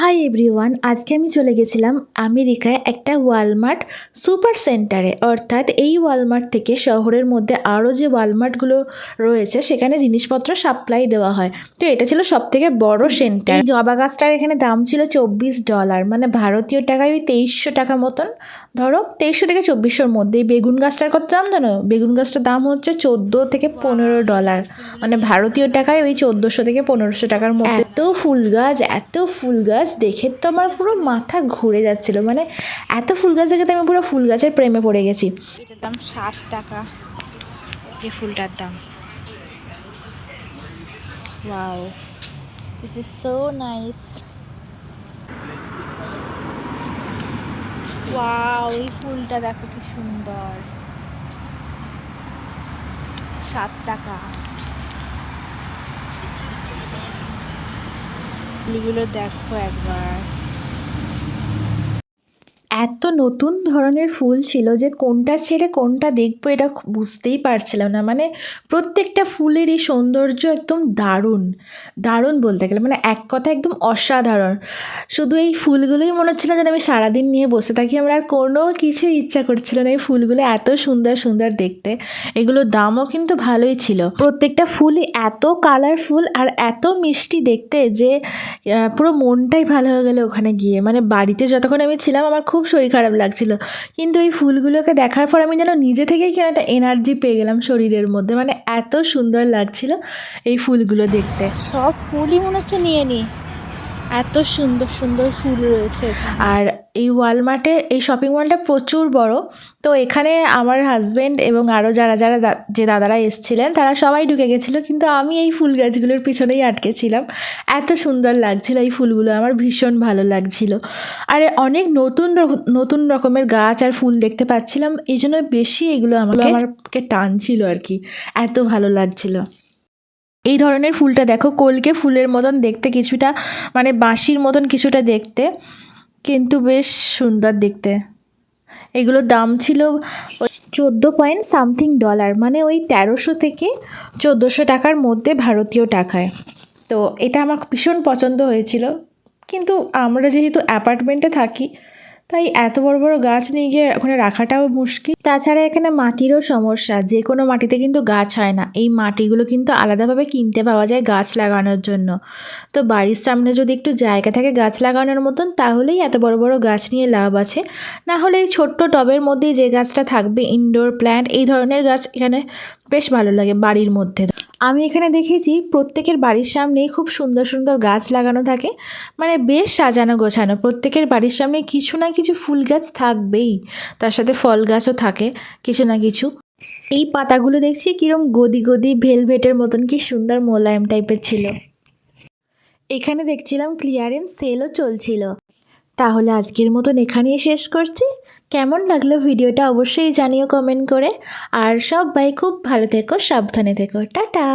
Hi everyone আজকে আমি চলে গেছিলাম আমেরিকায় একটা ওয়ালমার্ট সুপার সেন্টারে। অর্থাৎ এই ওয়ালমার্ট থেকে শহরের মধ্যে আরও যে ওয়ালমার্টগুলো রয়েছে, সেখানে জিনিসপত্র সাপ্লাই দেওয়া হয়। তো এটা ছিল সব থেকে বড় সেন্টার জবা গাছটার এখানে দাম ছিল চব্বিশ ডলার মানে ভারতীয় টাকায় ওই তেইশশো টাকা মতন। ধরো, তেইশশো থেকে চব্বিশশোর মধ্যে। বেগুন গাছটার কত দাম জানো? বেগুন গাছটার দাম হচ্ছে চোদ্দ থেকে পনেরো ডলার মানে ভারতীয় টাকায় ওই চোদ্দোশো থেকে পনেরোশো টাকার মধ্যে। এত ফুল গাছ, এত ফুল গাছ দেখে তো আমার পুরো মাথা ঘুরে যাচ্ছিল। মানে এত ফুল গাছ দেখে তো আমি পুরো ফুল গাছের প্রেমে পড়ে গেছি। এটার দাম ষাট টাকা। এই ফুলটার দাম। Wow this is so nice wow এই ফুলটা দেখো কি সুন্দর। সাত টাকা। ফুলগুলো দেখো একবার। এত নতুন ধরনের ফুল ছিল যে কোনটা ছেড়ে কোনটা দেখব এটা বুঝতেই পারছিলাম না। মানে প্রত্যেকটা ফুলেরই সৌন্দর্য একদম দারুণ দারুণ বলতে গেলে। মানে এক কথা একদম অসাধারণ। শুধু এই ফুলগুলোই মনে হচ্ছিল যেন আমি সারাদিন নিয়ে বসে থাকি। আমার আর কোনো কিছু ইচ্ছা করছিল না এই ফুলগুলো এত সুন্দর সুন্দর দেখতে। এগুলোর দামও কিন্তু ভালোই ছিল। প্রত্যেকটা ফুলই এত কালারফুল আর এত মিষ্টি দেখতে যে পুরো মনটাই ভালো হয়ে গেলো ওখানে গিয়ে। মানে বাড়িতে যতক্ষণ আমি ছিলাম, আমার খুব শরীর খারাপ লাগছিল। কিন্তু ওই ফুলগুলোকে দেখার পর আমি যেন নিজে থেকেই কেন একটা এনার্জি পেয়ে গেলাম শরীরের মধ্যে। মানে এত সুন্দর লাগছিল এই ফুলগুলো দেখতে। সব ফুলই মনে হচ্ছে নিয়ে নি। এত সুন্দর সুন্দর ফুল রয়েছে আর এই ওয়ালমার্টে এই শপিং মলটা প্রচুর বড়। তো এখানে আমার হাজব্যান্ড এবং আরও যারা যারা যে দাদারা এসছিলেন তারা সবাই ঢুকে গেছিল কিন্তু আমি এই ফুল গাছগুলোর পিছনেই আটকে ছিলাম। এত সুন্দর লাগছিল এই ফুলগুলো আমার ভীষণ ভালো লাগছিল। আর অনেক নতুন নতুন রকমের গাছ আর ফুল দেখতে পাচ্ছিলাম এই জন্য বেশি এগুলো আমাকে আমাকে টানছিল আর কি। এত ভালো লাগছিল। এই ধরনের ফুলটা দেখো, কলকে ফুলের মতন দেখতে কিছুটা মানে বাঁশির মতন কিছুটা দেখতে, কিন্তু বেশ সুন্দর দেখতে। এগুলোর দাম ছিল চোদ্দ পয়েন্ট সামথিং ডলার মানে ওই তেরোশো থেকে চোদ্দোশো টাকার মধ্যে ভারতীয় টাকায়। তো এটা আমার ভীষণ পছন্দ হয়েছিল। কিন্তু আমরা যেহেতু অ্যাপার্টমেন্টে থাকি তাই এত বড় বড় গাছ নিয়ে গিয়ে ওখানে রাখাটাও মুশকিল। তাছাড়া এখানে মাটিরও সমস্যা, যে কোনো মাটিতে কিন্তু গাছ হয় না। এই মাটিগুলো কিন্তু আলাদাভাবে কিনতে পাওয়া যায় গাছ লাগানোর জন্য। তো বাড়ির সামনে যদি একটু জায়গা থাকে গাছ লাগানোর মতন, তাহলেই এত বড় বড় গাছ নিয়ে লাভ আছে। না হলে এই ছোট্ট টবের মধ্যেই যে গাছটা থাকবে ইনডোর প্ল্যান্ট এই ধরনের গাছ এখানে বেশ ভালো লাগে বাড়ির মধ্যে। আমি এখানে দেখেছি প্রত্যেকের বাড়ির সামনেই খুব সুন্দর সুন্দর গাছ লাগানো থাকে। মানে বেশ সাজানো গোছানো। প্রত্যেকের বাড়ির সামনে কিছু না কিছু ফুল গাছ থাকবেই। তার সাথে ফল গাছও থাকে, কিছু না কিছু। এই পাতাগুলো দেখছি কিরম গদি গদি ভেলভেটের মতন, কি সুন্দর মোলায়েম টাইপের ছিল। এখানে দেখছিলাম ক্লিয়ারেন্স সেলও চলছিল। তাহলে আজকের মতন এখানেই শেষ করছি। কেমন লাগল ভিডিওটা অবশ্যই জানিও কমেন্ট করে। আর সবাই খুব ভালো থেকো, সাবধানে থেকো। টাটা!